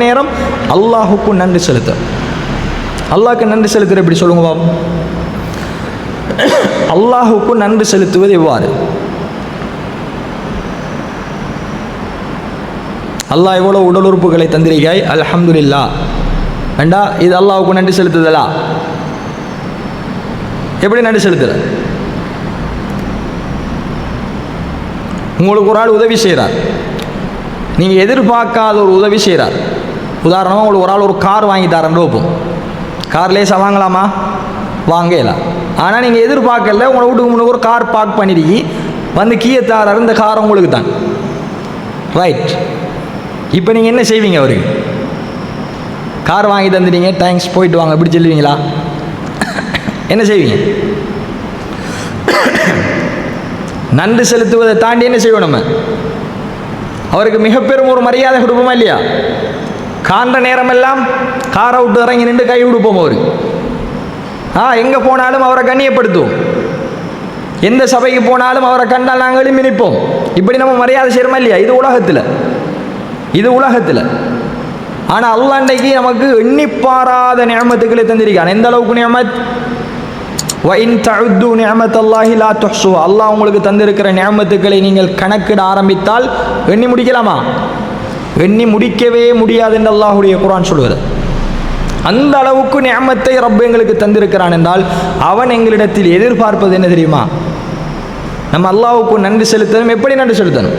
நேரம் அல்லாஹுக்கு நன்றி செலுத்த அல்லாஹ்க்கு நன்றி செலுத்துற எப்படி சொல்லுங்க பாபு? அல்லாஹுக்கு நன்றி செலுத்துவது எவ்வாறு? அல்லாஹ் எவ்வளோ உடல் உறுப்புகளை தந்திரிக்காய் அல்ஹம்துலில்லா வேண்டா இது அல்லாஹுக்கு நன்றி செலுத்துதலா? எப்படி நன்றி செலுத்துற? உங்களுக்கு ஒரு ஆள் உதவி செய்கிறார் நீங்கள் எதிர்பார்க்காத ஒரு உதவி செய்கிறார் உதாரணமாக உங்களுக்கு ஒரு ஆள் ஒரு கார் வாங்கி தரேன்னு வைப்போம் கார் லேசாக வாங்கலாமா? வாங்கலாம் ஆனால் நீங்கள் எதிர்பார்க்கல உங்களை வீட்டுக்கு முன்னாடி ஒரு கார் பார்க் பண்ணிருக்கி வந்து கீழே தாராரு இந்த கார் உங்களுக்கு தான். ரைட் இப்போ நீங்கள் என்ன செய்வீங்க அவருக்கு கார் வாங்கி தந்துட்டீங்க தேங்க்ஸ் போயிட்டு வாங்க இப்படி சொல்லுவீங்களா? என்ன செய்வீங்க? நன்றி செலுத்துவதை தாண்டி என்ன செய்வோம் நம்ம? அவருக்கு மிகப்பெரும் ஒரு மரியாதை கொடுப்போமா இல்லையா? காண்ட நேரமெல்லாம் காரை விட்டு இறங்கி நின்று கை கொடுப்போம் அவர். ஆ எங்கே போனாலும் அவரை கண்ணியப்படுத்துவோம். எந்த சபைக்கு போனாலும் அவரை கண்டால் நாங்களும் மினிப்போம் இப்படி நம்ம மரியாதை செய்கிறோமா இல்லையா? இது உலகத்தில். இது உலகத்தில். ஆனால் அல்லாண்டைக்கு நமக்கு எண்ணிப்பாராத நியமத்துக்களை தந்திருக்கான். எந்த அளவுக்கு நியமத்? வைன் தழுது நியமத் அல்லாஹி லா துஹ்சு அல்லாஹ் உங்களுக்கு தந்திருக்கிற நியமத்துக்களை நீங்கள் கணக்கிட ஆரம்பித்தால் எண்ணி முடிக்கலாமா? எண்ணி முடிக்கவே முடியாது என்று அல்லாஹுடைய குரான் சொல்வது. அந்த அளவுக்கு நியமத்தை ரப் எங்களுக்கு தந்திருக்கிறான் என்றால் அவன் எங்களிடத்தில் எதிர்பார்ப்பது என்ன தெரியுமா? நம்ம அல்லாவுக்கு நன்றி செலுத்தணும். எப்படி நன்றி செலுத்தணும்?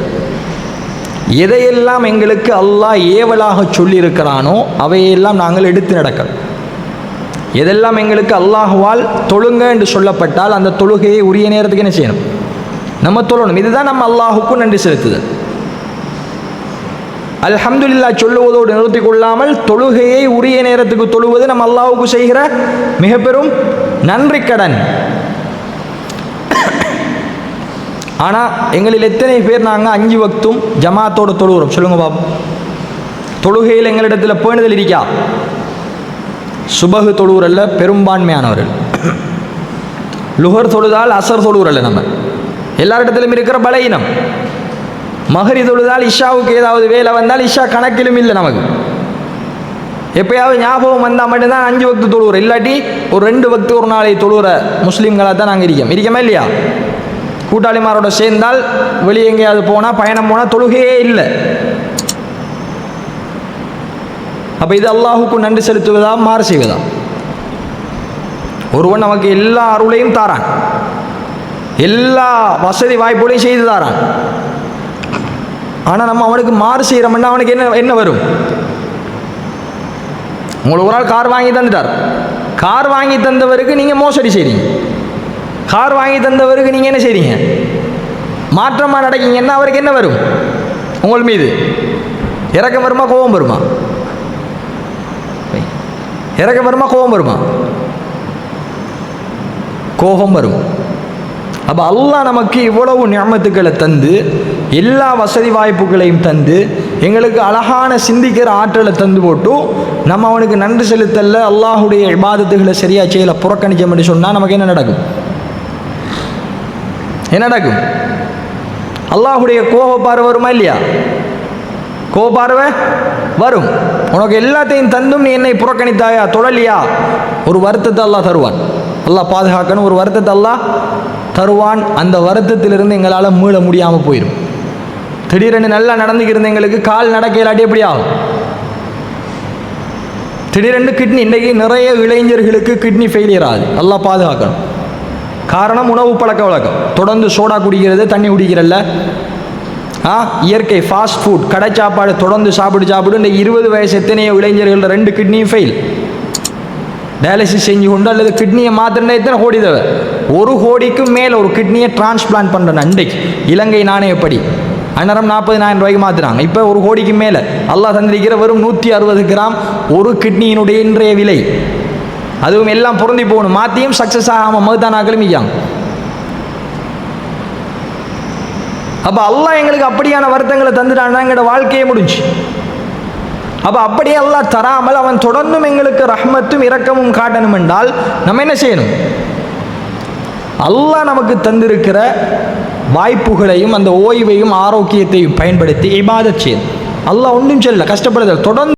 எதையெல்லாம் எங்களுக்கு அல்லாஹ் ஏவலாக சொல்லியிருக்கிறானோ அவையெல்லாம் நாங்கள் எடுத்து நடக்கணும். எதெல்லாம் எங்களுக்கு அல்லாஹுவால் தொழுங்க என்று சொல்லப்பட்டால் அந்த தொழுகையை உரிய நேரத்துக்கு என்ன செய்யணும்? நம்ம தொழணும். இதுதான் நம்ம அல்லாஹுக்கும் நன்றி செலுத்துதல். அல்ஹம்துல்லா சொல்லுவதோடு நிறுத்தி கொள்ளாமல் தொழுகையை உரிய நேரத்துக்கு தொழுவது நம்ம அல்லாவுக்கு செய்கிற மிக பெரும் நன்றி கடன் ஆனால் எங்களில் எத்தனை பேர் நாங்கள் அஞ்சு வக்தும் ஜமாத்தோட தொழுகிறோம்? சொல்லுங்க பாபு. தொழுகையில் எங்களிடத்தில் பேணுதல் இருக்கா? சுபகு தொழுவுரல்ல பெரும்பான்மையானவர்கள். லுகர் தொழுதால் அசர் தொழுவுரல்ல நம்ம. எல்லாரிடத்திலும் இருக்கிற பலகீனம். மகரி தொழுதால் இஷாவுக்கு ஏதாவது வேலை வந்தால் இஷா கணக்கிலும் இல்லை நமக்கு. எப்பயாவது ஞாபகம் வந்தால் மட்டும்தான் அஞ்சு வக்து தொழுவுற. இல்லாட்டி ஒரு ரெண்டு வக்து ஒரு நாளை தொழுகிற முஸ்லீம்களாக தான் நாங்கள் இருக்கோம். இருக்கமா இல்லையா? கூட்டாளிமாரோட சேர்ந்தால் வெளியே எங்கேயாவது போனால் பயணம் போனால் தொழுகையே இல்லை. அப்போ இது அல்லாஹுக்கு நன்றி செலுத்துவதா? மாறு செய்வதா? ஒருவன் நமக்கு எல்லா அருளையும் தாரான். எல்லா வசதி வாய்ப்புகளையும் செய்து தாரான். ஆனால் நம்ம அவனுக்கு மாறு செய்கிறோம்னா அவனுக்கு என்ன என்ன வரும்? உங்களுக்கு ஒரு ஆள் கார் வாங்கி தந்துட்டார். கார் வாங்கி தந்தவருக்கு நீங்கள் மோசடி செய்கிறீங்க கார் வாங்கி தந்தவருக்கு நீங்கள் என்ன செய்கிறீங்க மாற்றமாக நடக்கீங்கன்னா அவருக்கு என்ன வரும்? உங்கள் மீது. இறக்கம் வருமா கோபம் வருமா? இறக்கம் வருமா கோபம் வருமா? கோபம் வரும். அப்போ அல்லாஹ் நமக்கு இவ்வளவு ஞாபகத்துக்களை தந்து எல்லா வசதி வாய்ப்புகளையும் தந்து எங்களுக்கு அழகான சிந்திக்கிற ஆற்றலை தந்து போட்டு நம்ம அவனுக்கு நன்றி செலுத்தல அல்லாஹுடைய இபாதத்துகளை சரியாக செய்யலை புறக்கணிச்சோம் என்று சொன்னால் நமக்கு என்ன நடக்கும்? என்ன நடக்கும்? அல்லாஹுடைய கோபப்பார்வை வருமா இல்லையா? கோபப்பார்வை வரும். உனக்கு எல்லாத்தையும் தந்தும் நீ என்னை புறக்கணித்தாயா? தொழலியா? ஒரு வருத்தத்தை அல்லாஹ் தருவான். அல்லாஹ் பாதுகாக்கணும். ஒரு வருத்தத்தை அல்லாஹ் தருவான். அந்த வருத்தத்திலிருந்து எங்களால் மீள முடியாமல் போயிடும் திடீரென்று நல்லா நடந்துக்கிருந்த எங்களுக்கு கால் நடக்க எப்படி ஆகும் திடீரென்று கிட்னி இன்றைக்கி நிறைய இளைஞர்களுக்கு கிட்னி ஃபெயிலியர் ஆகுது. நல்லா பாதுகாக்கணும். காரணம் உணவு பழக்க வழக்கம். தொடர்ந்து சோடா குடிக்கிறது தண்ணி குடிக்கிறல்ல. ஆ இயற்கை ஃபாஸ்ட் ஃபுட் கடை சாப்பாடு தொடர்ந்து சாப்பிடு சாப்பிடு இந்த இருபது வயசு எத்தனையோ இளைஞர்கள் ரெண்டு கிட்னியும் ஃபெயில் டயாலிசிஸ் செஞ்சு கொண்டு அல்லது கிட்னியை மாத்திரண்டா எத்தனை கோடி தேவை ஒரு கோடிக்கும் மேலே ஒரு கிட்னியை டிரான்ஸ்பிளான்ட் பண்ணுறேன் அன்றைக்கு. இலங்கை நாணயப்படி. அன்னரம் நாற்பதினாயிரம் ரூபாய்க்கு மாற்றுறாங்க இப்போ ஒரு கோடிக்கு மேலே. அல்லாஹ் தந்திருக்கிற வெறும் நூற்றி அறுபது கிராம் ஒரு கிட்னியினுடைய இன்றைய விலை. அதுவும் எல்லாம் பொருந்தி போகணும். மாற்றியும் சக்ஸஸ் ஆகாமல் மகுதானாக்களும் கிளம்பிக்காங்க அப்போ அல்லாஹ் எங்களுக்கு அப்படியான வருத்தங்களை தந்துட்டான்னா எங்களோட வாழ்க்கையே முடிஞ்சு. அப்போ அப்படியே அல்லாஹ் தராமல் அவன் தொடர்ந்தும் எங்களுக்கு ரஹ்மத்தும் இரக்கமும் காட்டணும் என்றால் நம்ம என்ன செய்யணும்? அல்லாஹ் நமக்கு தந்திருக்கிற வாய்ப்புகளையும் அந்த ஓய்வையும் ஆரோக்கியத்தையும் பயன்படுத்தி இபாதத் செய்யணும் அல்லாஹ் ஒன்றும் சொல்லல கஷ்டப்படுதல். தொடர்ந்து